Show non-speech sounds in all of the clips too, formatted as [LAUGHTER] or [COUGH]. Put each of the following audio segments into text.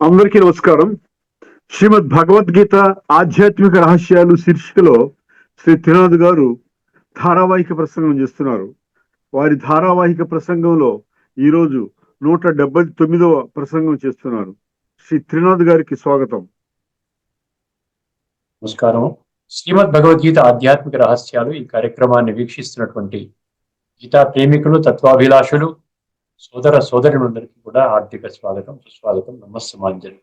అందరికీ నమస్కారం. శ్రీమద్ భగవద్గీత ఆధ్యాత్మిక రహస్యాలు శీర్షికలో శ్రీ త్రినాథ్ గారు ధారావాహిక ప్రసంగం చేస్తున్నారు. వారి ధారావాహిక ప్రసంగంలో ఈరోజు నూట డెబ్బై తొమ్మిదవ ప్రసంగం చేస్తున్నారు. శ్రీ త్రినాథ్ గారికి స్వాగతం. నమస్కారం. శ్రీమద్ భగవద్గీత ఆధ్యాత్మిక రహస్యాలు ఈ కార్యక్రమాన్ని వీక్షిస్తున్నటువంటి గీతా ప్రేమికులు తత్వాభిలాషులు సోదర సోదరులందరికీ కూడా ఆర్థిక స్వాగతం సుస్వాగతం నమస్సమాంజలి.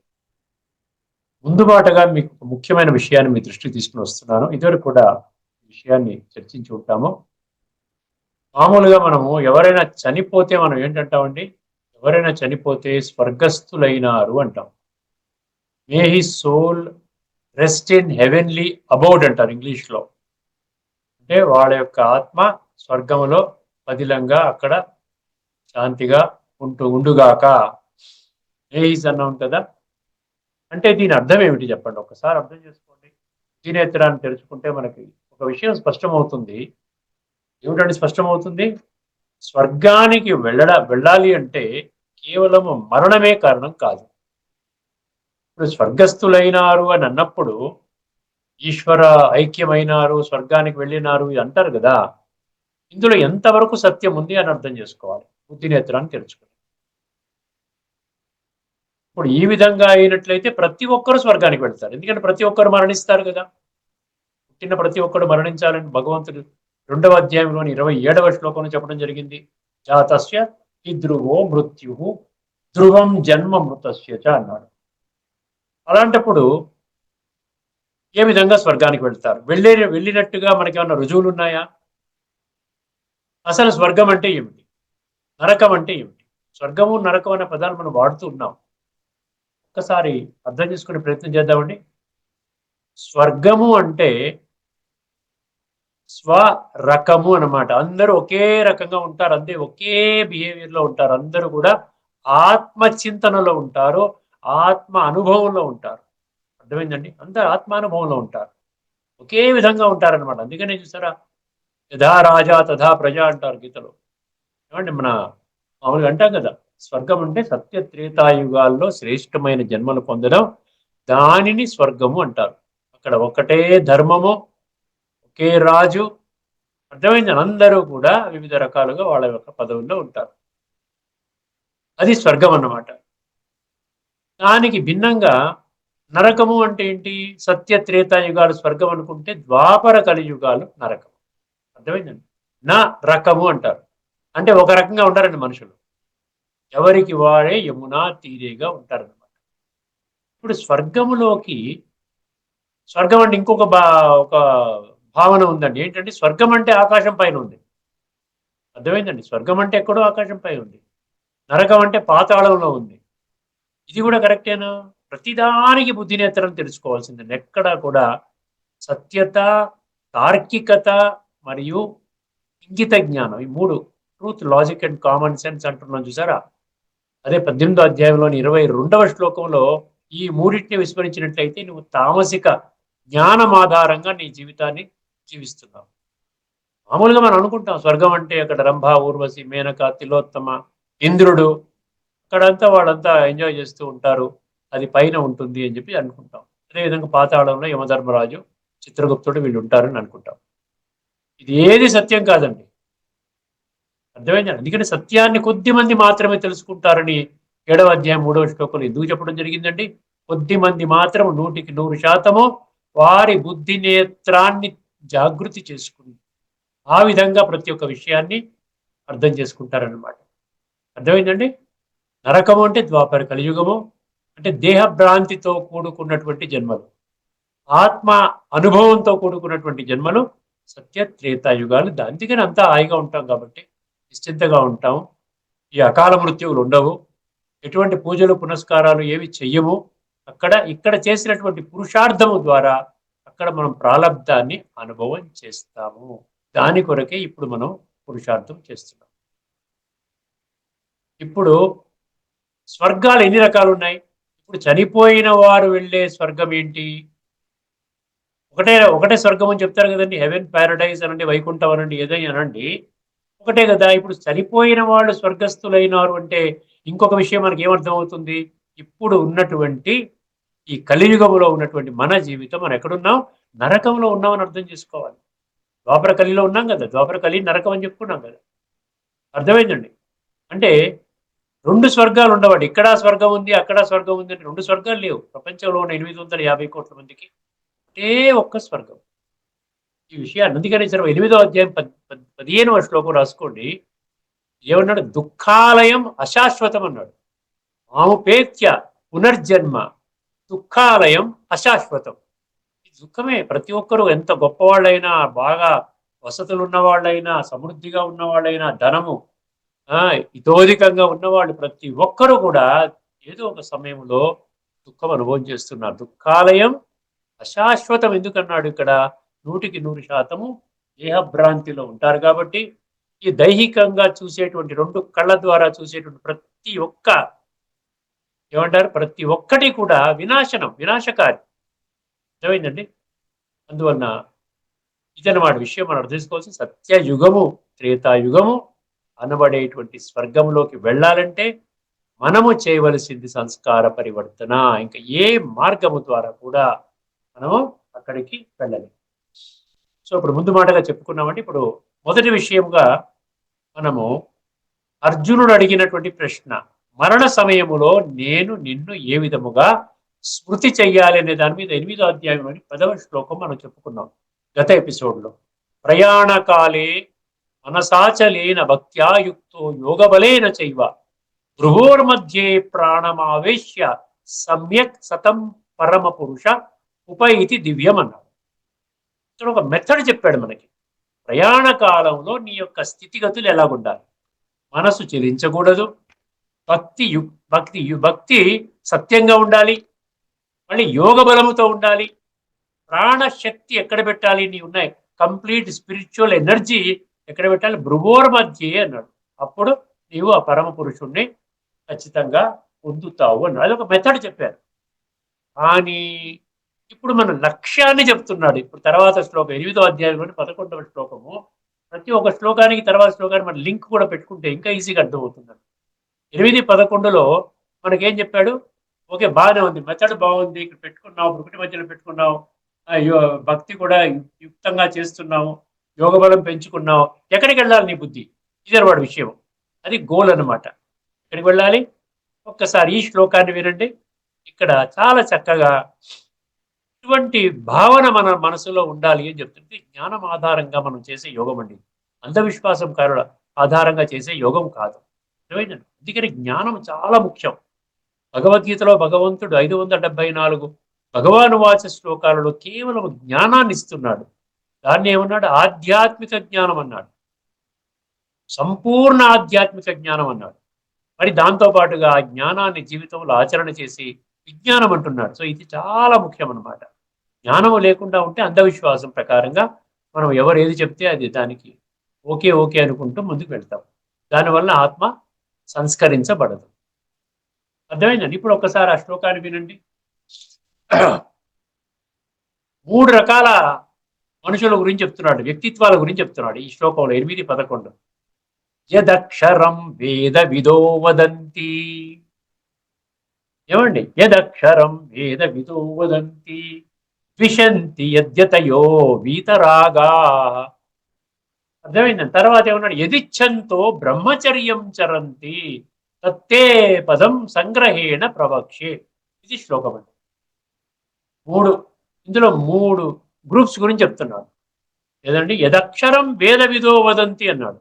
ముందు బాటగా మీకు ఒక ముఖ్యమైన విషయాన్ని మీ దృష్టికి తీసుకుని వస్తున్నాను. ఇదివరకు కూడా విషయాన్ని చర్చించి ఉంటాము. మామూలుగా మనము ఎవరైనా చనిపోతే మనం ఏంటంటామండి? ఎవరైనా చనిపోతే స్వర్గస్థులైనారు అంటాం. May he soul rest in heavenly abode అంటారు ఇంగ్లీష్లో. అంటే వాళ్ళ యొక్క ఆత్మ స్వర్గంలో పదిలంగా అక్కడ శాంతిగా ఉంటూ ఉండుగాక. ఏహిస్ అన్నాం కదా అంటే దీని అర్థం ఏమిటి చెప్పండి ఒకసారి అర్థం చేసుకోండి. దీనేత్రాన్ని తెలుసుకుంటే మనకి ఒక విషయం స్పష్టమవుతుంది. ఏమిటంటే స్పష్టమవుతుంది? స్వర్గానికి వెళ్ళడ వెళ్ళాలి అంటే కేవలం మరణమే కారణం కాదు. ఇప్పుడు స్వర్గస్థులైనారు అని అన్నప్పుడు ఈశ్వర ఐక్యమైనారు స్వర్గానికి వెళ్ళినారు ఇది అంటారు కదా. ఇందులో ఎంతవరకు సత్యం ఉంది అని అర్థం చేసుకోవాలి. బుద్ధి నేత్రాన్ని ఇప్పుడు ఈ విధంగా అయినట్లయితే ప్రతి ఒక్కరు స్వర్గానికి వెళ్తారు. ఎందుకంటే ప్రతి ఒక్కరు మరణిస్తారు కదా. పుట్టిన ప్రతి ఒక్కరు మరణించాలని భగవంతుడు రెండవ అధ్యాయంలోని ఇరవై ఏడవ శ్లోకంలో చెప్పడం జరిగింది. జాతస్య ఈ ధ్రువో మృత్యు ధ్రువం జన్మ మృతస్య చ అన్నాడు. అలాంటప్పుడు ఏ విధంగా స్వర్గానికి వెళ్తారు? వెళ్ళే వెళ్ళినట్టుగా మనకేమన్నా రుజువులు ఉన్నాయా అసలు స్వర్గం అంటే ఏమిటి? నరకం అంటే ఏమిటి? స్వర్గము నరకం అనే పదాలు మనం వాడుతూ ఉన్నాం. ఒక్కసారి అర్థం చేసుకునే ప్రయత్నం చేద్దామండి. స్వర్గము అంటే స్వరకము అన్నమాట. అందరూ ఒకే రకంగా ఉంటారు. అంతే ఒకే బిహేవియర్లో ఉంటారు. అందరూ కూడా ఆత్మ చింతనలో ఉంటారు. ఆత్మ అనుభవంలో ఉంటారు. అర్థమైందండి? అందరు ఆత్మానుభవంలో ఉంటారు. ఒకే విధంగా ఉంటారనమాట అందుకనే చూసారా? యథా రాజా తథా ప్రజ అంటారు గీతలో. ఏమంటే మన మామూలుగా అంటాం కదా స్వర్గం అంటే సత్య త్రేతాయుగాల్లో శ్రేష్టమైన జన్మలు పొందడం దానిని స్వర్గము అంటారు. అక్కడ ఒకటే ధర్మము ఒకే రాజు అర్థమైంది? అందరూ కూడా వివిధ రకాలుగా వాళ్ళ యొక్క పదవుల్లో ఉంటారు. అది స్వర్గం అన్నమాట. దానికి భిన్నంగా నరకము అంటే ఏంటి? సత్య త్రేతాయుగాలు స్వర్గం అనుకుంటే ద్వాపర కలియుగాలు నరకం. అర్థమైందండి? నా రకము అంటారు. అంటే ఒక రకంగా ఉంటారండి మనుషులు. ఎవరికి వాడే యమునా తీరేగా ఉంటారన్నమాట. ఇప్పుడు స్వర్గములోకి స్వర్గం అంటే ఇంకొక బా ఒక భావన ఉందండి. ఏంటంటే స్వర్గం అంటే ఆకాశం పైన ఉంది. అర్థమైందండి? స్వర్గం అంటే ఎక్కడో ఆకాశం పై ఉంది. నరకం అంటే పాతాళంలో ఉంది. ఇది కూడా కరెక్టేనా? ప్రతిదానికి బుద్ధినేతరం తెలుసుకోవాల్సిందే ఎక్కడా కూడా సత్యత తార్కికత మరియు ఇంగిత జ్ఞానం ఈ మూడు truth logic and common sense అంటున్నాం చూసారా? అదే పద్దెనిమిదో అధ్యాయంలోని ఇరవై రెండవ శ్లోకంలో ఈ మూడింటిని విస్మరించినట్లయితే నువ్వు తామసిక జ్ఞానం ఆధారంగా నీ జీవితాన్ని జీవిస్తున్నావు. మామూలుగా మనం అనుకుంటాం స్వర్గం అంటే అక్కడ రంభ ఊర్వశి మేనక తిలోత్తమ ఇంద్రుడు అక్కడంతా వాళ్ళంతా ఎంజాయ్ చేస్తూ ఉంటారు అది పైన ఉంటుంది అని చెప్పి అనుకుంటాం. అదేవిధంగా పాతాళంలో యమధర్మరాజు చిత్రగుప్తుడు వీళ్ళు ఉంటారని అనుకుంటాం. ఇది ఏది సత్యం కాదండి. అర్థమైంది? అందుకని సత్యాన్ని కొద్ది మంది మాత్రమే తెలుసుకుంటారని ఏడవ అధ్యాయం మూడవ శ్లోకంలో ఎందుకు చెప్పడం జరిగిందండి? కొద్ది మంది మాత్రం నూటికి నూరు శాతము వారి బుద్ధి నేత్రాన్ని జాగృతి చేసుకుని ఆ విధంగా ప్రతి ఒక్క విషయాన్ని అర్థం చేసుకుంటారనమాట అర్థమైందండి? నరకము అంటే ద్వాపర కలియుగము అంటే దేహభ్రాంతితో కూడుకున్నటువంటి జన్మలు ఆత్మ అనుభవంతో కూడుకున్నటువంటి జన్మలు సత్య త్రేతాయుగాలు అందుకని అంతా హాయిగా ఉంటాం కాబట్టి నిశ్చింతగా ఉంటాం. ఈ అకాల మృత్యువులు ఉండవు. ఎటువంటి పూజలు పునస్కారాలు ఏవి చెయ్యము అక్కడ ఇక్కడ చేసినటువంటి పురుషార్థము ద్వారా అక్కడ మనం ప్రారంధాన్ని అనుభవం చేస్తాము. దాని కొరకే ఇప్పుడు మనం పురుషార్థం చేస్తున్నాం. ఇప్పుడు స్వర్గాలు ఎన్ని రకాలు ఉన్నాయి ఇప్పుడు చనిపోయిన వారు వెళ్ళే స్వర్గం ఏంటి? ఒకటే ఒకటే స్వర్గం అని చెప్తారు కదండి. హెవెన్ ప్యారడైజ్ అనండి వైకుంఠం అనండి ఏదైనా అనండి. ఒకటే కదా ఇప్పుడు చనిపోయిన వాళ్ళు స్వర్గస్థులైనారు అంటే ఇంకొక విషయం మనకి ఏమర్థమవుతుంది? ఇప్పుడు ఉన్నటువంటి ఈ కలియుగంలో ఉన్నటువంటి మన జీవితం మనం ఎక్కడున్నాం? నరకంలో ఉన్నామని అర్థం చేసుకోవాలి. ద్వాపర కలిలో ఉన్నాం కదా ద్వాపర కలి నరకం అని చెప్పుకున్నాం కదా. అర్థమైందండి? అంటే రెండు స్వర్గాలు ఉండవాడు. ఇక్కడ స్వర్గం ఉంది అక్కడ స్వర్గం ఉంది అంటే రెండు స్వర్గాలు లేవు. ప్రపంచంలో ఉన్న ఎనిమిది వందల యాభై కోట్ల మందికి ఒకే ఒక్క స్వర్గం. ఈ విషయాన్ని అందుకనే సరే ఎనిమిదో అధ్యాయం పదిహేనవ శ్లోకం రాసుకోండి. ఏమన్నాడు? దుఃఖాలయం అశాశ్వతం అన్నాడు మాముపేత్య పునర్జన్మ దుఃఖాలయం అశాశ్వతం. ఈ దుఃఖమే ప్రతి ఒక్కరూ ఎంత గొప్పవాళ్ళైనా బాగా వసతులు ఉన్నవాళ్ళైనా సమృద్ధిగా ఉన్నవాళ్ళైనా ధనము ఆ ఇతోధికంగా ఉన్నవాళ్ళు ప్రతి ఒక్కరూ కూడా ఏదో ఒక సమయంలో దుఃఖం అనుభవం చేస్తున్నారు. దుఃఖాలయం అశాశ్వతం ఎందుకన్నాడు ఇక్కడ? నూటికి నూరు శాతము దేహభ్రాంతిలో ఉంటారు కాబట్టి ఈ దైహికంగా చూసేటువంటి రెండు కళ్ళ ద్వారా చూసేటువంటి ప్రతి ఒక్క ఏమంటారు? ప్రతి ఒక్కటి కూడా వినాశనం వినాశకారి. అర్థమైందండి? అందువలన ఇదన్నమాట విషయం మనం అర్థం చేసుకోవాల్సి సత్యయుగము త్రేతాయుగము. అనబడేటువంటి స్వర్గంలోకి వెళ్ళాలంటే మనము చేయవలసింది సంస్కార పరివర్తన. ఇంకా ఏ మార్గము ద్వారా కూడా మనము అక్కడికి వెళ్ళలేము. సో ఇప్పుడు ముందు మాటగా చెప్పుకున్నామంటే ఇప్పుడు మొదటి విషయముగా మనము అర్జునుడు అడిగినటువంటి ప్రశ్న మరణ సమయములో నేను నిన్ను ఏ విధముగా స్మృతి చెయ్యాలి అనే దాని మీద ఎనిమిదో అధ్యాయం అని పదవ శ్లోకం మనం చెప్పుకున్నాం గత ఎపిసోడ్లో. ప్రయాణకాలే మనసాచలేన భక్త్యాయుక్తో యోగబలేన చైవ భృవోర్మధ్యే ప్రాణమావేశ్య సమ్యక్ సతం పరమ పురుష ఉపైతి దివ్యం అన్నాడు ఇక్కడ ఒక మెథడ్ చెప్పాడు మనకి. ప్రయాణ కాలంలో నీ యొక్క స్థితిగతులు ఎలాగుండాలి? మనసు చెలించకూడదు భక్తి యు- భక్తి యు- భక్తి సత్యంగా ఉండాలి. మళ్ళీ యోగ బలముతో ఉండాలి. ప్రాణశక్తి ఎక్కడ పెట్టాలి? నీ ఉన్నాయి. కంప్లీట్ స్పిరిచువల్ ఎనర్జీ ఎక్కడ పెట్టాలి? భృవోర్ మధ్యే అన్నాడు. అప్పుడు నీవు ఆ పరమ పురుషుణ్ణి ఖచ్చితంగా పొందుతావు అన్నాడు. అది ఒక మెథడ్ చెప్పారు. కానీ ఇప్పుడు మన లక్ష్యాన్ని చెప్తున్నాడు. ఇప్పుడు తర్వాత శ్లోకం ఎనిమిదో అధ్యాయంలోని పదకొండవ శ్లోకము. ప్రతి ఒక్క శ్లోకానికి తర్వాత శ్లోకానికి మన లింక్ కూడా పెట్టుకుంటే ఇంకా ఈజీగా అర్థమవుతుంది ఎనిమిది పదకొండులో మనకేం చెప్పాడు? ఓకే బాగానే ఉంది. మెథడ్ బాగుంది. ఇక్కడ పెట్టుకున్నావు ఒకటి మధ్యలో పెట్టుకున్నావు. ఆ, యో- భక్తి కూడా యుక్తంగా చేస్తున్నావు. యోగ బలం పెంచుకున్నావు. ఎక్కడికి వెళ్ళాలి నీ బుద్ధి? ఇదే వాడి విషయం. అది గోల్ అన్నమాట. ఎక్కడికి వెళ్ళాలి? ఒక్కసారి ఈ శ్లోకాన్ని వినండి. ఇక్కడ చాలా చక్కగా ఇటువంటి భావన మన మనసులో ఉండాలి అని చెప్తుంది జ్ఞానం ఆధారంగా మనం చేసే యోగం అండి. అంధవిశ్వాసం కారుల ఆధారంగా చేసే యోగం కాదు. అర్థమైందండి అందుకని జ్ఞానం చాలా ముఖ్యం. భగవద్గీతలో భగవంతుడు ఐదు వందల డెబ్బై నాలుగు భగవాను వాచ శ్లోకాలలో కేవలం జ్ఞానాన్ని ఇస్తున్నాడు. దాన్ని ఏమన్నాడు? ఆధ్యాత్మిక జ్ఞానం అన్నాడు. సంపూర్ణ ఆధ్యాత్మిక జ్ఞానం అన్నాడు. మరి దాంతో పాటుగా ఆ జ్ఞానాన్ని జీవితంలో ఆచరణ చేసి విజ్ఞానం అంటున్నాడు. సో ఇది చాలా ముఖ్యం అన్నమాట జ్ఞానం లేకుండా ఉంటే అంధవిశ్వాసం ప్రకారంగా మనం ఎవరు ఏది చెప్తే అది దానికి ఓకే ఓకే అనుకుంటూ ముందుకు వెళ్తాం. దానివల్ల ఆత్మ సంస్కరించబడదు. అర్థమైందండి? ఇప్పుడు ఒక్కసారి ఆ శ్లోకాన్ని వినండి. మూడు రకాల మనుషుల గురించి చెప్తున్నాడు వ్యక్తిత్వాల గురించి చెప్తున్నాడు ఈ శ్లోకంలో ఎనిమిది పదకొండు. యదక్షరం వేద విదో వదంతి. ఏమండి? యదక్షరం వేద విదో వదంతి. ద్విషంతి యద్యతయో వీతరాగా. అర్థమైంది? తర్వాత ఏమన్నాడు? యదిచ్ఛంతో బ్రహ్మచర్యం చరంతి తత్తే పదం సంగ్రహేణ ప్రవక్షే. ఇది శ్లోకం అండి. మూడు. ఇందులో మూడు గ్రూప్స్ గురించి చెప్తున్నాడు. ఏదండి? యదక్షరం వేద విదో వదంతి అన్నాడు.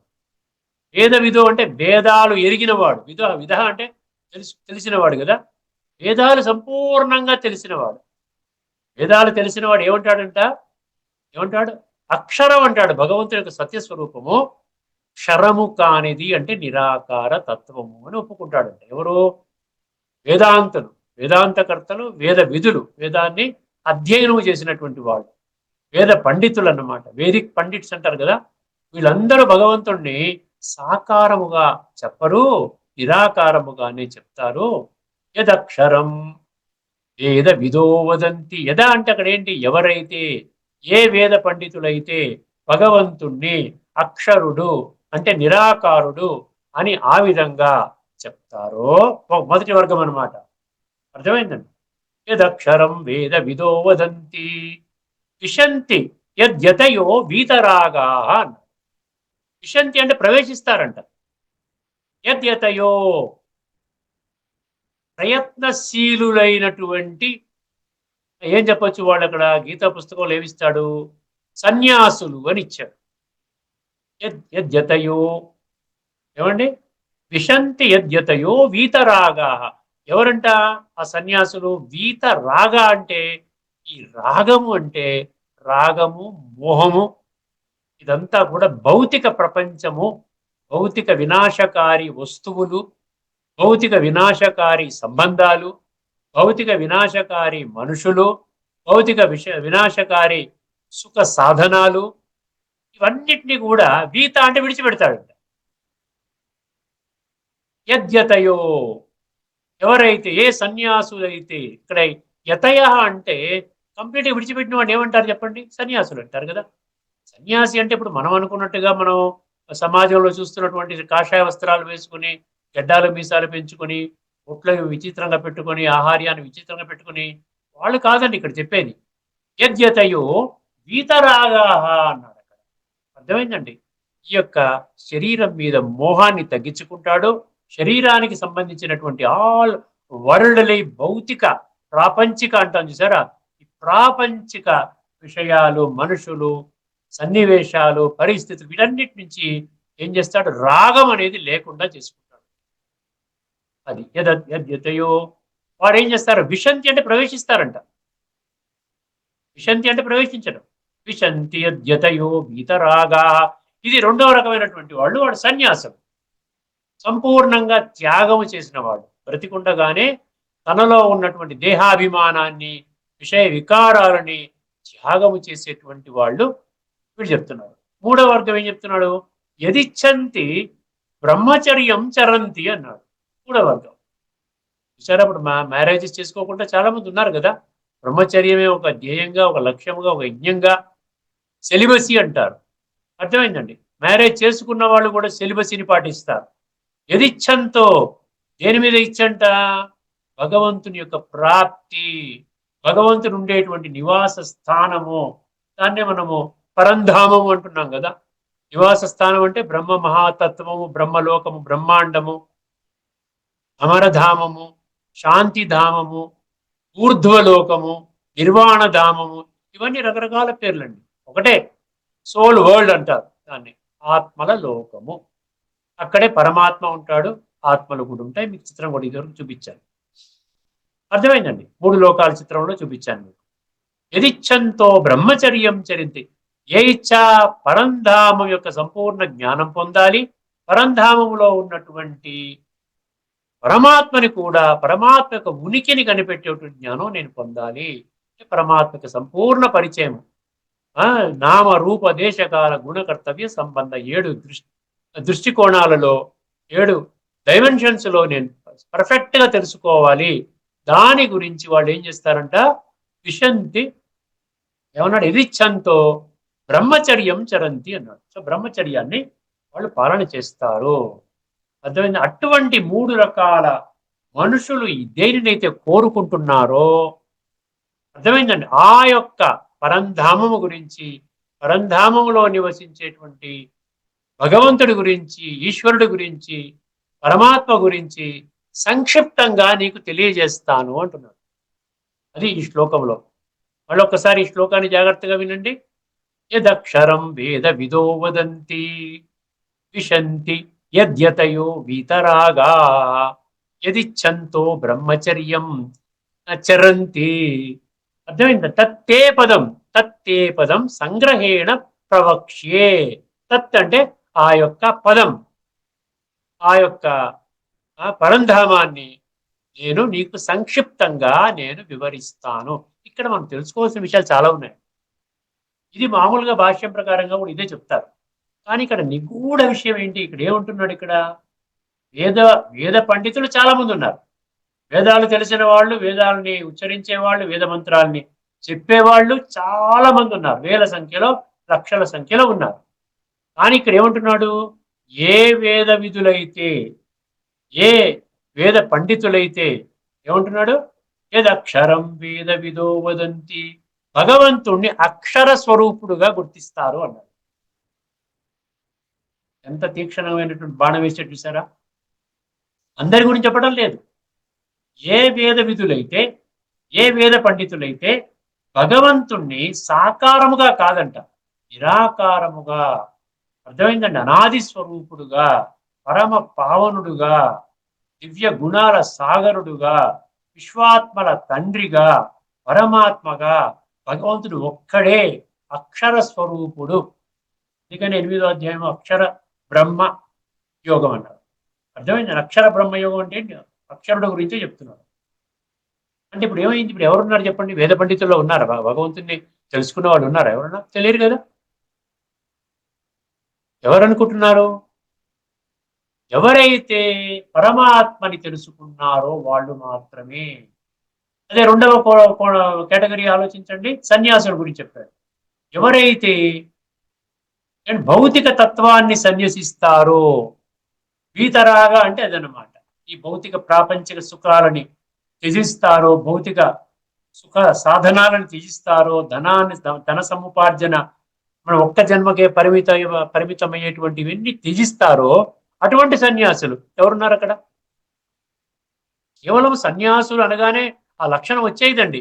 వేద విదో అంటే వేదాలు ఎరిగినవాడు. విధ విధ అంటే తెలిసి తెలిసినవాడు కదా? వేదాలు సంపూర్ణంగా తెలిసినవాడు. వేదాలు తెలిసినవాడు ఏమంటాడంట? ఏమంటాడు? అక్షరం అంటాడు భగవంతుని యొక్క సత్యస్వరూపము. క్షరము కానిది అంటే నిరాకార తత్వము అని ఒప్పుకుంటాడంట. ఎవరు? వేదాంతులు. వేదాంతకర్తలు వేద విధులు. వేదాన్ని అధ్యయనం చేసినటువంటి వాళ్ళు. వేద పండితులు అన్నమాట. వేదిక్ పండిట్స్ అంటారు కదా. వీళ్ళందరూ భగవంతుణ్ణి సాకారముగా చెప్పరు నిరాకారముగానే చెప్తారు. యదక్షరం వేద విదో వదంతి? యద అంటే అక్కడ ఏంటి ఎవరైతే ఏ వేద పండితులైతే భగవంతుణ్ణి అక్షరుడు అంటే నిరాకారుడు అని ఆ విధంగా చెప్తారో మొదటి వర్గం అన్నమాట. అర్థమైందండి? యదక్షరం వేద విదో వదంతి? విశంతి యద్యతయో వీతరాగా అన్నారు. విశంతి అంటే ప్రవేశిస్తారంట. యద్యతయో ప్రయత్నశీలులైనటువంటి ఏం చెప్పొచ్చు వాళ్ళు అక్కడ గీతా పుస్తకంలో ఏమిస్తాడు? సన్యాసులు అని ఇచ్చాడు. యద్ యద్యతయో. ఏమండి? విశంతి యద్యతయో వీతరాగా. ఎవరంట? ఆ సన్యాసులు వీత రాగ అంటే ఈ రాగము అంటే రాగము మోహము. ఇదంతా కూడా భౌతిక ప్రపంచము భౌతిక వినాశకారి వస్తువులు. భౌతిక వినాశకారి సంబంధాలు భౌతిక వినాశకారి మనుషులు భౌతిక విష వినాశకారి సుఖ సాధనాలు ఇవన్నిటిని కూడా వీత అంటే విడిచిపెడతాడంట. యద్యతయో ఎవరైతే ఏ సన్యాసులైతే ఇక్కడ యతయ అంటే కంప్లీట్గా విడిచిపెట్టిన వాడిని ఏమంటారు చెప్పండి? సన్యాసులు అంటారు కదా. సన్యాసి అంటే ఇప్పుడు మనం అనుకున్నట్టుగా మనం సమాజంలో చూస్తున్నటువంటి కాషాయ వస్త్రాలు వేసుకుని గడ్డాలు మీసాలు పెంచుకొని ఒట్లు విచిత్రంగా పెట్టుకొని ఆహార్యాన్ని విచిత్రంగా పెట్టుకొని వాళ్ళు కాదండి ఇక్కడ చెప్పేది. యద్యతయో వీతరాగా అన్నాడు అక్కడ. అర్థమైందండి? ఈ యొక్క శరీరం మీద మోహాన్ని తగ్గించుకుంటాడు. శరీరానికి సంబంధించినటువంటి ఆల్ వరల్డ్లీ భౌతిక ప్రాపంచిక అంటాం చూసారా? ఈ ప్రాపంచిక విషయాలు మనుషులు సన్నివేశాలు పరిస్థితులు వీటన్నిటి నుంచి ఏం చేస్తాడు? రాగం అనేది లేకుండా చేసుకుంటాడు. అది యద్యతయో వాడు ఏం చేస్తారు? విశంతి అంటే ప్రవేశిస్తారంట. విశంతి అంటే ప్రవేశించడం. విశంతి యద్యతయో వీతరాగా. ఇది రెండవ రకమైనటువంటి వాళ్ళు వాడు సన్యాసం. సంపూర్ణంగా త్యాగము చేసిన వాడు. బ్రతికుండగానే తనలో ఉన్నటువంటి దేహాభిమానాన్ని విషయ వికారాలని త్యాగము చేసేటువంటి వాళ్ళు వీడు చెప్తున్నారు. మూడవ వర్గం ఏం చెప్తున్నాడు? యదిచ్ఛంతి బ్రహ్మచర్యం చరంతి అన్నాడు. కూడా వర్గం చూసారా ఇప్పుడు మా మ్యారేజెస్ చేసుకోకుండా చాలా మంది ఉన్నారు కదా. బ్రహ్మచర్యమే ఒక ధ్యేయంగా ఒక లక్ష్యంగా ఒక యజ్ఞంగా సెలిబసీ అంటారు. అర్థమైందండి? మ్యారేజ్ చేసుకున్న వాళ్ళు కూడా సెలిబసీని పాటిస్తారు. ఎదిచ్ఛంతో దేని మీద ఇచ్చంట? భగవంతుని యొక్క ప్రాప్తి భగవంతుని ఉండేటువంటి నివాస స్థానము దాన్నే మనము పరంధామము అంటున్నాం కదా. నివాస స్థానం అంటే బ్రహ్మ మహాతత్వము బ్రహ్మలోకము బ్రహ్మాండము అమరధామము శాంతిధామము ఊర్ధ్వలోకము నిర్వాణధామము ఇవన్నీ రకరకాల పేర్లండి. ఒకటే సోల్ వరల్డ్ అంటారు దాన్ని ఆత్మల లోకము. అక్కడే పరమాత్మ ఉంటాడు ఆత్మలు కూడా ఉంటాయి. మీకు చిత్రం కూడా ఇదివరకు చూపించాను. అర్థమైందండి? మూడు లోకాల చిత్రంలో చూపించాను మీకు. యదిచ్ఛంతో బ్రహ్మచర్యం చరింది ఏ ఇచ్చా పరంధామం యొక్క సంపూర్ణ జ్ఞానం పొందాలి. పరంధామములో ఉన్నటువంటి పరమాత్మని కూడా పరమాత్మ యొక్క ఉనికిని కనిపెట్టేటువంటి జ్ఞానం నేను పొందాలి. పరమాత్మకి సంపూర్ణ పరిచయం. ఆ నామ రూప దేశకాల గుణకర్తవ్య సంబంధ ఏడు దృష్టి దృష్టికోణాలలో ఏడు డైమెన్షన్స్లో నేను పర్ఫెక్ట్గా తెలుసుకోవాలి. దాని గురించి వాళ్ళు ఏం చేస్తారంట? విశంతి ఏమన్నాడు? ఎదిచ్ఛంతో బ్రహ్మచర్యం చరంతి అన్నాడు. సో బ్రహ్మచర్యాన్ని వాళ్ళు పాలన చేస్తారు. అర్థమైంది? అటువంటి మూడు రకాల మనుషులు దేనినైతే కోరుకుంటున్నారో అర్థమైందండి? ఆ యొక్క పరంధామము గురించి పరంధామములో నివసించేటువంటి భగవంతుడి గురించి ఈశ్వరుడి గురించి పరమాత్మ గురించి సంక్షిప్తంగా నీకు తెలియజేస్తాను అంటున్నాడు. అది ఈ శ్లోకంలో. మళ్ళీ ఒక్కసారి ఈ శ్లోకాన్ని జాగ్రత్తగా వినండి. యదక్షరం వేద విదో వదంతి విశంతి యద్యతయో వీతరాగా యదిచ్ఛంతో బ్రహ్మచర్యం చరంతి అర్థమైందా? తత్తే పదం తత్తే పదం సంగ్రహేణ ప్రవక్ష్యే. తత్ అంటే ఆ యొక్క పదం. ఆ యొక్క పరంధామాన్ని నేను నీకు సంక్షిప్తంగా నేను వివరిస్తాను. ఇక్కడ మనం తెలుసుకోవాల్సిన విషయాలు చాలా ఉన్నాయి. ఇది మామూలుగా భాష్యం ప్రకారంగా కూడా ఇదే చెప్తారు. కానీ ఇక్కడ నిగూఢ విషయం ఏంటి? ఇక్కడ ఏముంటున్నాడు ఇక్కడ? వేద వేద పండితులు చాలా మంది ఉన్నారు. వేదాలు తెలిసిన వాళ్ళు వేదాలని ఉచ్చరించే వాళ్ళు వేద మంత్రాలని చెప్పేవాళ్ళు చాలా మంది ఉన్నారు. వేల సంఖ్యలో లక్షల సంఖ్యలో ఉన్నారు. కానీ ఇక్కడ ఏమంటున్నాడు? ఏ వేద విధులైతే ఏ వేద పండితులైతే ఏమంటున్నాడు? ఏదక్షరం వేద విదో వదంతి భగవంతుణ్ణి అక్షర స్వరూపుడుగా గుర్తిస్తారు అన్నారు ఎంత తీక్షణమైనటువంటి బాణం వేసేట్టు చూసారా? అందరి గురించి చెప్పడం లేదు. ఏ వేద విధులైతే ఏ వేద పండితులైతే భగవంతుణ్ణి సాకారముగా కాదంట నిరాకారముగా అర్థమైందండి? అనాది స్వరూపుడుగా పరమ పావనుడుగా దివ్య గుణాల సాగరుడుగా విశ్వాత్మల తండ్రిగా పరమాత్మగా భగవంతుడు ఒక్కడే అక్షర స్వరూపుడు. అందుకని ఎనిమిదో అధ్యాయం అక్షర బ్రహ్మ యోగం అన్నారు అర్థమైంది? అక్షర బ్రహ్మ యోగం అంటే ఏంటి? అక్షరుడు గురించే చెప్తున్నారు అంటే ఇప్పుడు ఏమైంది? ఇప్పుడు ఎవరున్నారు చెప్పండి? వేద పండితుల్లో ఉన్నారా? భగవంతుని తెలుసుకున్న వాళ్ళు ఉన్నారా ఎవరన్నా? తెలియరు కదా. ఎవరు అనుకుంటున్నారు ఎవరైతే పరమాత్మని తెలుసుకున్నారో వాళ్ళు మాత్రమే. అదే రెండవ కో- కేటగిరీ ఆలోచించండి. సన్యాసుల గురించి చెప్పారు. ఎవరైతే అండ్ భౌతిక తత్వాన్ని సన్యసిస్తారు. వీతరాగా అంటే అదనమాట ఈ భౌతిక ప్రాపంచిక సుఖాలని త్యజిస్తారో భౌతిక సుఖ సాధనాలను త్యజిస్తారో ధనాన్ని ధన సముపార్జన మన ఒక్క జన్మకే పరిమిత పరిమితమయ్యేటువంటివన్నీ త్యజిస్తారో అటువంటి సన్యాసులు. ఎవరున్నారు అక్కడ? కేవలం సన్యాసులు అనగానే ఆ లక్షణం వచ్చేదండి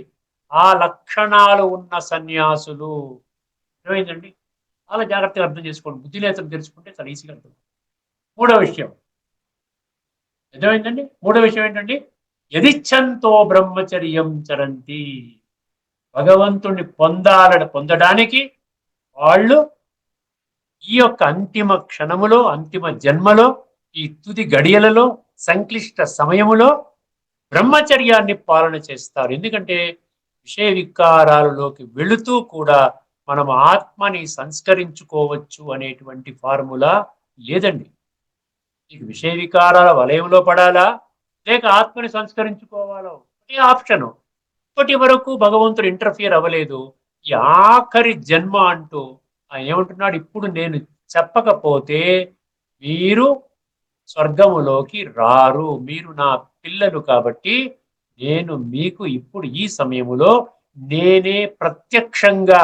ఆ లక్షణాలు ఉన్న సన్యాసులు. ఏమైందండి? చాలా జాగ్రత్తగా అర్థం చేసుకోండి. బుద్ధి బుద్ధినేతలు తెలుసుకుంటే చాలా ఈజీగా అర్థం మూడో విషయం. అర్థమైందండి? మూడో విషయం ఏంటండి? యదిచ్ఛంతో బ్రహ్మచర్యం చరంతి. భగవంతుణ్ణి పొందాల పొందడానికి వాళ్ళు ఈ యొక్క అంతిమ క్షణములో అంతిమ జన్మలో ఈ తుది గడియలలో సంక్లిష్ట సమయములో బ్రహ్మచర్యాన్ని పాలన చేస్తారు. ఎందుకంటే విషయ వికారాలలోకి వెళుతూ కూడా మనం ఆత్మని సంస్కరించుకోవచ్చు అనేటువంటి ఫార్ములా లేదండి. నీకు విషయ వికారాల వలయంలో పడాలా? లేక ఆత్మని సంస్కరించుకోవాలా? ఒకటే ఆప్షను. ఇప్పటి వరకు భగవంతుడు ఇంటర్ఫియర్ అవ్వలేదు. ఈ ఆఖరి జన్మ అంటూ ఆయన ఏమంటున్నాడు? ఇప్పుడు నేను చెప్పకపోతే మీరు స్వర్గములోకి రారు. మీరు నా పిల్లలు కాబట్టి నేను మీకు ఇప్పుడు ఈ సమయములో నేనే ప్రత్యక్షంగా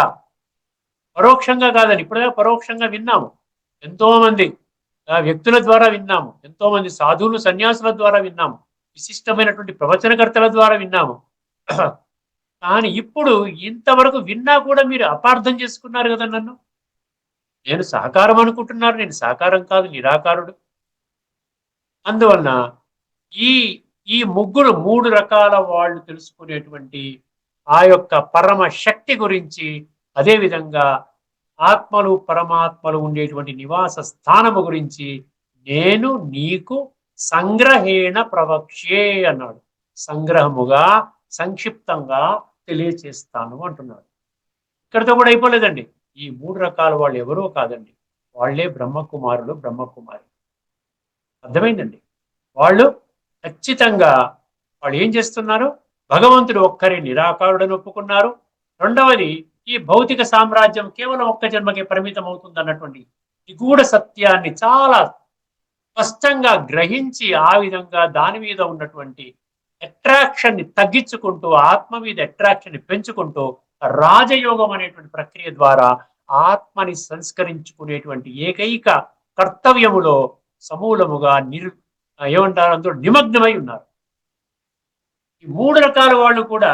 పరోక్షంగా కాదని ఇప్పుడే పరోక్షంగా విన్నాము. ఎంతో మంది ఆ, వ్యక్తుల ద్వారా విన్నాము. ఎంతో మంది సాధువులు సన్యాసుల ద్వారా విన్నాము. విశిష్టమైనటువంటి ప్రవచనకర్తల ద్వారా విన్నాము. [CLEARS THROAT] కానీ ఇప్పుడు ఇంతవరకు విన్నా కూడా మీరు అపార్థం చేసుకున్నారు కదా నన్ను? నేను సహకారం అనుకుంటున్నారు నేను సహకారం కాదు నిరాకారుడు. అందువలన ఈ ఈ ముగ్గురు మూడు రకాల వాళ్ళు తెలుసుకునేటువంటి ఆ యొక్క పరమ శక్తి గురించి అదేవిధంగా ఆత్మలు పరమాత్మలు ఉండేటువంటి నివాస స్థానము గురించి నేను నీకు సంగ్రహేణ ప్రవక్ష్యే అన్నాడు. సంగ్రహముగా సంక్షిప్తంగా తెలియచేస్తాను అంటున్నాడు. ఇక్కడితో కూడా అయిపోలేదండి. ఈ మూడు రకాల వాళ్ళు ఎవరో కాదండి. వాళ్ళే బ్రహ్మకుమారులు బ్రహ్మకుమారి. అర్థమైందండి? వాళ్ళు ఖచ్చితంగా వాళ్ళు ఏం చేస్తున్నారు? భగవంతుడు ఒక్కరి నిరాకారుడని ఒప్పుకున్నారు. రెండవది ఈ భౌతిక సామ్రాజ్యం కేవలం ఒక్క జన్మకే పరిమితం అవుతుంది అన్నటువంటి నిగూఢ సత్యాన్ని చాలా స్పష్టంగా గ్రహించి ఆ విధంగా దాని మీద ఉన్నటువంటి అట్రాక్షన్ని తగ్గించుకుంటూ ఆత్మ మీద అట్రాక్షన్ని పెంచుకుంటూ రాజయోగం అనేటువంటి ప్రక్రియ ద్వారా ఆత్మని సంస్కరించుకునేటువంటి ఏకైక కర్తవ్యములో సమూలముగా నిర్ ఏమంటారు అందులో నిమగ్నమై ఉన్నారు. ఈ మూడు రకాల వాళ్ళు కూడా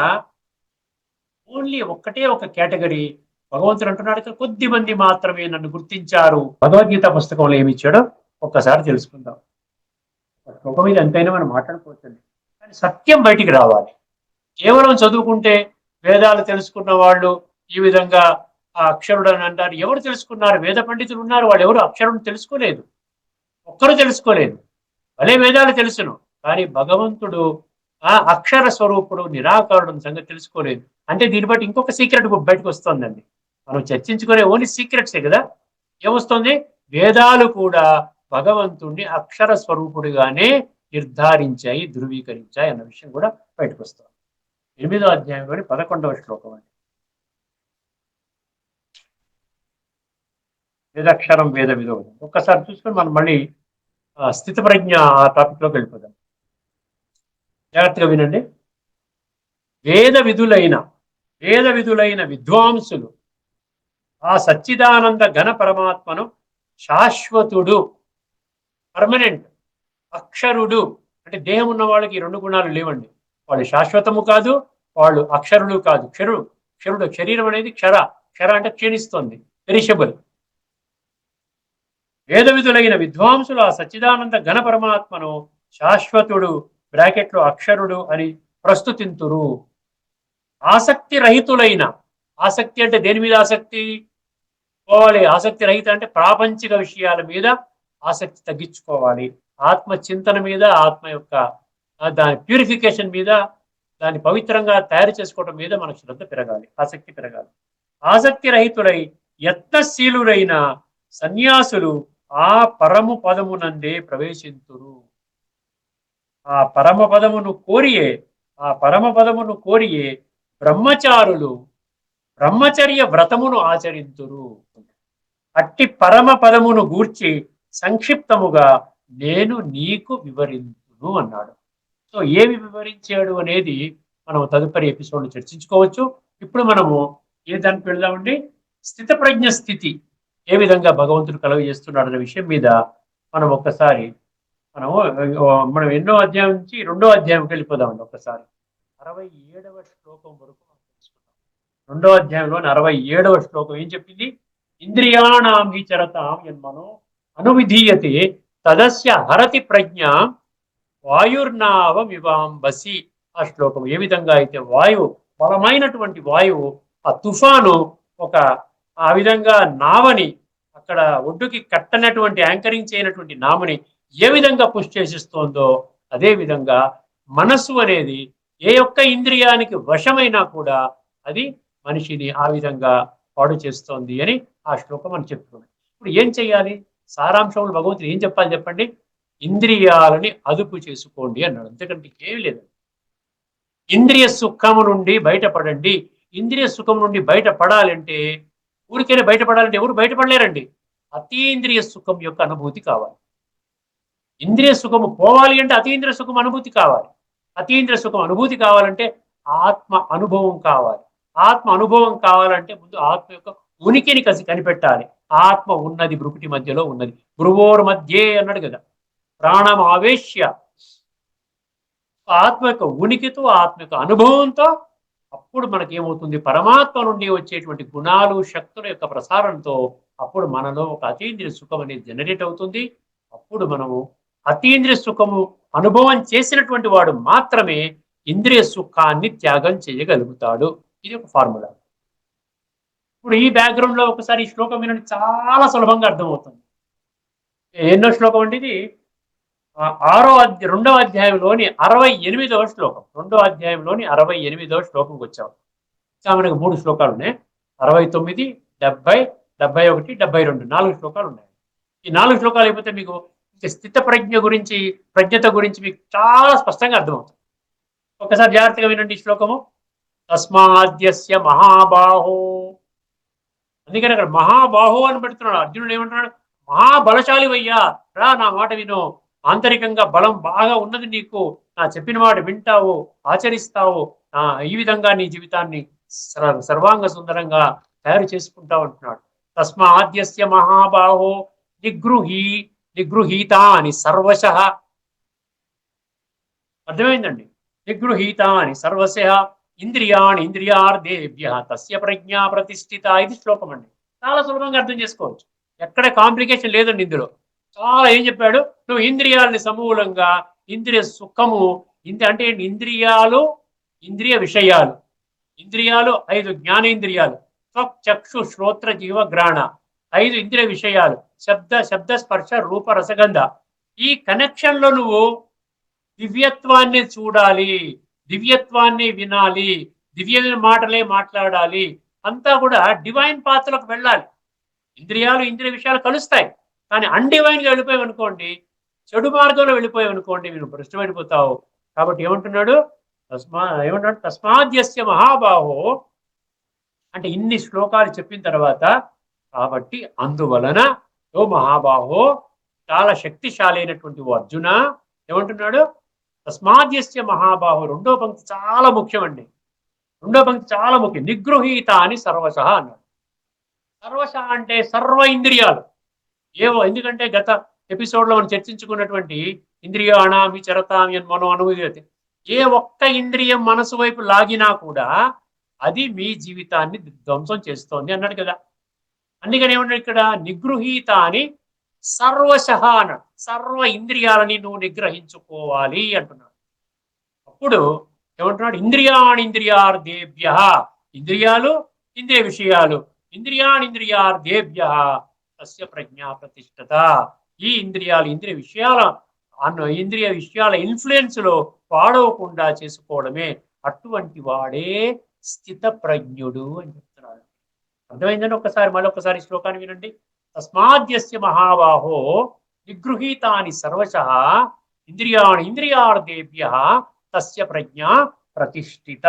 ఓన్లీ ఒక్కటే ఒక కేటగిరీ. భగవంతుడు అంటున్నాడు కొద్ది మంది మాత్రమే నన్ను గుర్తించారు. భగవద్గీత పుస్తకంలో ఏమి ఇచ్చాడో ఒక్కసారి తెలుసుకుందాం. ఒక మీద ఎంతైనా మనం మాట్లాడుకోవచ్చండి. కానీ సత్యం బయటికి రావాలి. కేవలం చదువుకుంటే వేదాలు తెలుసుకున్న వాళ్ళు ఈ విధంగా ఆ అక్షరుడు అని అంటారు. ఎవరు తెలుసుకున్నారు? వేద పండితులు ఉన్నారు. వాళ్ళు ఎవరు? అక్షరుడు తెలుసుకోలేదు. ఒక్కరు తెలుసుకోలేదు. భలే వేదాలు తెలుసును. కానీ భగవంతుడు ఆ అక్షర స్వరూపుడు నిరాకారుడు సంగతి తెలుసుకోలేదు. అంటే దీన్ని బట్టి ఇంకొక సీక్రెట్ బయటకు వస్తుందండి. మనం చర్చించుకునే ఓన్లీ సీక్రెట్సే కదా? ఏమొస్తుంది? వేదాలు కూడా భగవంతుణ్ణి అక్షర స్వరూపుడిగానే నిర్ధారించాయి ధృవీకరించాయి అన్న విషయం కూడా బయటకు వస్తుంది. ఎనిమిదో అధ్యాయంలోని పదకొండవ శ్లోకం అండి. వేదాక్షరం వేద విధం ఒక్కసారి చూసుకొని మనం మళ్ళీ స్థితిప్రజ్ఞ ఆ టాపిక్ వెళ్ళిపోదాం. జాగ్రత్తగా వినండి. వేద విధులైన వేద విధులైన విద్వాంసులు ఆ సచ్చిదానంద ఘన పరమాత్మను శాశ్వతుడు పర్మనెంట్ అక్షరుడు అంటే దేహం ఉన్న వాళ్ళకి ఈ రెండు గుణాలు లేవండి. వాళ్ళు శాశ్వతము కాదు వాళ్ళు అక్షరులు కాదు. క్షరుడు క్షరుడు శరీరం అనేది క్షర క్షర అంటే క్షీణిస్తుంది పెరిషబుల్. వేద విధులైన విద్వాంసులు ఆ సచ్చిదానంద ఘన పరమాత్మను శాశ్వతుడు బ్రాకెట్లో అక్షరుడు అని ప్రస్తుతింతురు. ఆసక్తి రహితులైన ఆసక్తి అంటే దేని మీద ఆసక్తి? పోవాలి. ఆసక్తి రహిత అంటే ప్రాపంచిక విషయాల మీద ఆసక్తి తగ్గించుకోవాలి. ఆత్మ చింతన మీద ఆత్మ యొక్క దాని ప్యూరిఫికేషన్ మీద దాన్ని పవిత్రంగా తయారు చేసుకోవడం మీద మనకు శ్రద్ధ పెరగాలి. ఆసక్తి పెరగాలి. ఆసక్తి రహితులై యత్నశీలురైన సన్యాసులు ఆ పరము పదమునందే ప్రవేశింతురు. ఆ పరమ పదమును కోరియే ఆ పరమ పదమును కోరియే బ్రహ్మచారులు బ్రహ్మచర్య వ్రతమును ఆచరింతురు. అట్టి పరమ పదమును గూర్చి సంక్షిప్తముగా నేను నీకు వివరించును అన్నాడు. సో ఏమి వివరించాడు అనేది మనం తదుపరి ఎపిసోడ్ చర్చించుకోవచ్చు. ఇప్పుడు మనము ఏ దానికి వెళ్దామండి? స్థితప్రజ్ఞ స్థితి ఏ విధంగా భగవంతుడు కలుగజేస్తున్నాడు అనే విషయం మీద మనం ఒక్కసారి మనము మనం ఎన్నో అధ్యాయం నుంచి రెండో అధ్యాయంకి వెళ్ళిపోదామండి ఒకసారి. అరవై ఏడవ శ్లోకం వరకు రెండో అధ్యాయంలోని అరవై ఏడవ శ్లోకం ఏం చెప్పింది? ఇంద్రియాణాం హి చరతాం యన్మనో అనువిధీయతే తదస్య హరతి ప్రజ్ఞ వాయుర్నావమివాంబసి ఆ శ్లోకం ఏ విధంగా అయితే వాయువు బలమైనటువంటి వాయువు ఆ తుఫాను ఒక ఆ విధంగా నావని అక్కడ ఒడ్డుకి కట్టనటువంటి యాంకరింగ్ చేయనటువంటి నామని ఏ విధంగా పుష్ చేసిస్తోందో అదే విధంగా మనస్సు అనేది ఏ ఒక్క ఇంద్రియానికి వశమైనా కూడా అది మనిషిని ఆ విధంగా పాడు చేస్తోంది అని ఆ శ్లోకం అని చెప్పుకున్నాం ఇప్పుడు ఏం చేయాలి సారాంశంలో భగవంతుడు ఏం చెప్పాలి చెప్పండి? ఇంద్రియాలని అదుపు చేసుకోండి అన్నాడు. అంతకంటే ఏమి లేదు. ఇంద్రియ సుఖము నుండి బయటపడండి. ఇంద్రియ సుఖం నుండి బయటపడాలంటే ఊరికైనా బయటపడాలంటే ఎవరు బయటపడలేరండి. అతీంద్రియ సుఖం యొక్క అనుభూతి కావాలి. ఇంద్రియ సుఖము పోవాలి అంటే అతీంద్రియ సుఖం అనుభూతి కావాలి. అతీంద్రియ సుఖం అనుభూతి కావాలంటే ఆత్మ అనుభవం కావాలి. ఆత్మ అనుభవం కావాలంటే ముందు ఆత్మ యొక్క ఉనికిని కసి కనిపెట్టాలి. ఆత్మ ఉన్నది బ్రుకుటి మధ్యలో ఉన్నది. భ్రువోర్ మధ్యే అన్నాడు కదా. ప్రాణం ఆవేశ్య. ఆత్మ యొక్క ఉనికితో ఆత్మ యొక్క అనుభవంతో అప్పుడు మనకి ఏమవుతుంది పరమాత్మ నుండి వచ్చేటువంటి గుణాలు శక్తుల యొక్క ప్రసారంతో అప్పుడు మనలో ఒక అతీంద్రియ సుఖం అనేది జనరేట్ అవుతుంది. అప్పుడు మనము అతీంద్రియ సుఖము అనుభవం చేసినటువంటి వాడు మాత్రమే ఇంద్రియ సుఖాన్ని త్యాగం చేయగలుగుతాడు. ఇది ఒక ఫార్ములా. ఇప్పుడు ఈ బ్యాక్గ్రౌండ్లో ఒకసారి ఈ శ్లోకం వినండి చాలా సులభంగా అర్థమవుతుంది. ఎన్నో శ్లోకం అంటే ఇది? ఆరో అధ్య రెండవ అధ్యాయంలోని అరవై ఎనిమిదవ శ్లోకం. రెండవ అధ్యాయంలోని అరవై ఎనిమిదవ శ్లోకంకి వచ్చాం. ఇంకా మనకు మూడు శ్లోకాలు ఉన్నాయి. అరవై తొమ్మిది డెబ్బై డెబ్బై ఒకటి డెబ్బై రెండు నాలుగు శ్లోకాలు ఉన్నాయి. ఈ నాలుగు శ్లోకాలు అయిపోతే మీకు స్థిత ప్రజ్ఞ గురించి ప్రజ్ఞత గురించి మీకు చాలా స్పష్టంగా అర్థమవుతుంది. ఒకసారి జాగ్రత్తగా వినండి ఈ శ్లోకము. తస్మాద్యస్య మహాబాహో. అందుకని అక్కడ మహాబాహో అని పెడుతున్నాడు. అర్జునుడు ఏమంటున్నాడు? మహాబలశాలి అయ్యా రా నా మాట విను. ఆంతరికంగా బలం బాగా ఉన్నది నీకు. నా చెప్పిన మాట వింటావు ఆచరిస్తావు. ఆ, ఈ విధంగా నీ జీవితాన్ని సర్వ- సర్వాంగ సుందరంగా తయారు చేసుకుంటావు అంటున్నాడు. తస్మాద్యస్య మహాబాహో. నిగృహి నిగృహీతాని సర్వశ. అర్థమైందండి? నిగృహీతాని సర్వశ. ఇంద్రియాణి ఇంద్రియార్థేభ్య తస్య ప్రజ్ఞా ప్రతిష్ఠిత ఇది శ్లోకం అండి. చాలా సులభంగా అర్థం చేసుకోవచ్చు. ఎక్కడ కాంప్లికేషన్ లేదండి ఇందులో. చాలా ఏం చెప్పాడు? నువ్వు ఇంద్రియాలని సమూలంగా ఇంద్రియ సుఖము ఇంద్రి అంటే ఇంద్రియాలు ఇంద్రియ విషయాలు. ఇంద్రియాలు ఐదు జ్ఞానేంద్రియాలు. త్వక్ చక్షు శ్రోత్ర జీవ గ్రాణ ఐదు ఇంద్రియ విషయాలు. శబ్ద శబ్ద స్పర్శ రూప రసగంధ. ఈ కనెక్షన్లో నువ్వు దివ్యత్వాన్ని చూడాలి. దివ్యత్వాన్ని వినాలి. దివ్యమైన మాటలే మాట్లాడాలి. అంతా కూడా డివైన్ పాత్రలకు వెళ్ళాలి. ఇంద్రియాలు ఇంద్రియ విషయాలు కలుస్తాయి. కానీ అన్డివైన్గా వెళ్ళిపోయావు అనుకోండి చెడు మార్గంలో వెళ్ళిపోయావు అనుకోండి మీరు భ్రష్టమైపోతావు. కాబట్టి ఏమంటున్నాడు? తస్మా ఏమంటున్నాడు? తస్మాద్యస్య మహాబాహో. అంటే ఇన్ని శ్లోకాలు చెప్పిన తర్వాత కాబట్టి అందువలన ఓ మహాబాహో చాలా శక్తిశాలి అయినటువంటి ఓ అర్జున ఏమంటున్నాడు? తస్మాద్యస్య మహాబాహు రెండో పంక్తి చాలా ముఖ్యమండి. రెండో పంక్తి చాలా ముఖ్యం. నిగృహీత అని సర్వశ అన్నాడు. సర్వశ అంటే సర్వ ఇంద్రియాలు. ఏవో ఎందుకంటే గత ఎపిసోడ్లో మనం చర్చించుకున్నటువంటి ఇంద్రియాణామి చరతామి అని మనం అనుభూతి. ఏ ఒక్క ఇంద్రియం మనసు వైపు లాగినా కూడా అది మీ జీవితాన్ని ధ్వంసం చేస్తోంది అన్నాడు కదా. అందుకని ఏమన్నాడు ఇక్కడ? నిగృహీత అని సర్వశ అన్నాడు సర్వ ఇంద్రియాలని నువ్వు నిగ్రహించుకోవాలి అంటున్నాడు. అప్పుడు ఏమంటున్నాడు? ఇంద్రియాణి ఇంద్రియార్దేభ్య ఇంద్రియాలు ఇంద్రియ విషయాలు ఇంద్రియాణి ఇంద్రియార్దేభ్య తస్య ప్రజ్ఞా ప్రతిష్టత. ఈ ఇంద్రియాలు ఇంద్రియ విషయాల అన్న ఇంద్రియ విషయాల ఇన్ఫ్లుయెన్స్లో పాడవకుండా చేసుకోవడమే. అటువంటి వాడే స్థిత ప్రజ్ఞుడు అని అర్థమైందండి ఒకసారి మళ్ళొకసారి శ్లోకాన్ని వినండి. తస్మాద్యస్య మహాబాహో నిగృహీతాని సర్వశ ఇంద్రియాణి ఇంద్రియార్థేభ్య తస్య ప్రజ్ఞ ప్రతిష్ఠిత.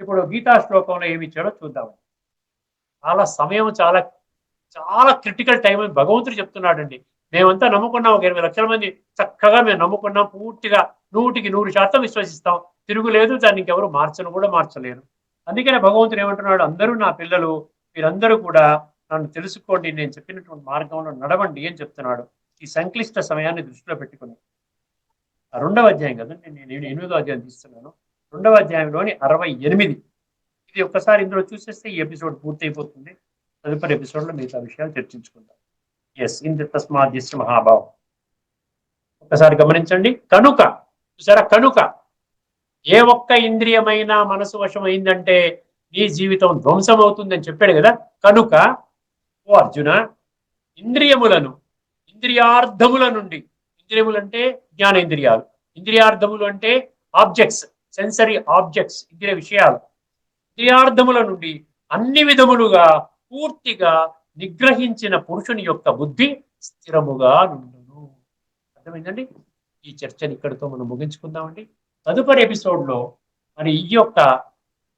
ఇప్పుడు గీతా శ్లోకంలో ఏమి ఇచ్చాడో చూద్దాం. చాలా సమయం చాలా చాలా క్రిటికల్ టైం అని భగవంతుడు చెప్తున్నాడండి. మేమంతా నమ్ముకున్నాం ఒక ఇరవై లక్షల మంది చక్కగా మేము నమ్ముకున్నాం పూర్తిగా నూటికి నూరు శాతం విశ్వసిస్తాం. తిరుగులేదు దాన్ని ఇంకెవరు మార్చను కూడా మార్చలేరు. అందుకనే భగవంతుడు ఏమంటున్నాడు అందరూ నా పిల్లలు మీరందరూ కూడా నన్ను తెలుసుకోండి నేను చెప్పినటువంటి మార్గంలో నడవండి అని చెప్తున్నాడు. ఈ సంక్లిష్ట సమయాన్ని దృష్టిలో పెట్టుకుని. ఆ రెండవ అధ్యాయం కదండి నేను నేను ఎనిమిదో అధ్యాయం తీస్తున్నాను. రెండవ అధ్యాయంలోని అరవై ఎనిమిది. ఇది ఒక్కసారి ఇందులో చూసేస్తే ఈ ఎపిసోడ్ పూర్తయిపోతుంది. తదుపరి ఎపిసోడ్లో మిగతా విషయాలు చర్చించుకుందాం. ఎస్ ఇంత తస్మాద్యస్య మహాభావం. ఒకసారి గమనించండి. కనుక చూసారా? కనుక ఏ ఒక్క ఇంద్రియమైన మనసు వశమైందంటే నీ జీవితం ధ్వంసం అవుతుందని చెప్పాడు కదా. కనుక ఓ అర్జున ఇంద్రియములను ఇంద్రియార్థముల నుండి ఇంద్రియములు అంటే జ్ఞానేంద్రియాలు ఇంద్రియార్థములు అంటే ఆబ్జెక్ట్స్ సెన్సరీ ఆబ్జెక్ట్స్ ఇంద్రియ విషయాలు. ఇంద్రియార్థముల నుండి అన్ని విధములుగా పూర్తిగా నిగ్రహించిన పురుషుని యొక్క బుద్ధి స్థిరముగా నుండును. అర్థమైందండి? ఈ చర్చని ఇక్కడితో మనం ముగించుకుందామండి. తదుపరి ఎపిసోడ్లో మరి ఈ యొక్క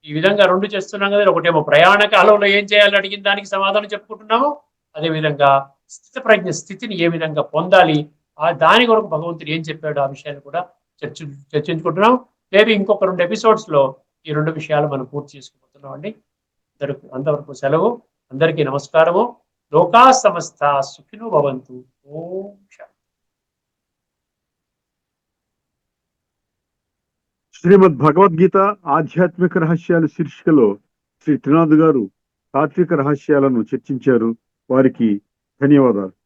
ఈ విధంగా రెండు చేస్తున్నాం కదా ఒకటేమో ప్రయాణ కాలంలో ఏం చేయాలని అడిగిన దానికి సమాధానం చెప్పుకుంటున్నాము. అదే విధంగా స్థిత ప్రజ్ఞ స్థితిని ఏ విధంగా పొందాలి ఆ దాని కొరకు భగవంతుడు ఏం చెప్పాడు ఆ విషయాన్ని కూడా చర్చ చర్చించుకుంటున్నాం. మేబీ ఇంకొక రెండు ఎపిసోడ్స్లో ఈ రెండు విషయాలు మనం పూర్తి చేసుకుపోతున్నాం అండి. అందరికి అంతవరకు సెలవు అందరికీ నమస్కారము. లోకా సమస్త సుఖినో భవంతు. ఓం శాంతి. శ్రీమద్ భగవద్గీత ఆధ్యాత్మిక రహస్యాలు శీర్షికలో శ్రీ త్రినాథ్ గారు తాత్విక రహస్యాలను చర్చించారు. వారికి ధన్యవాదాలు.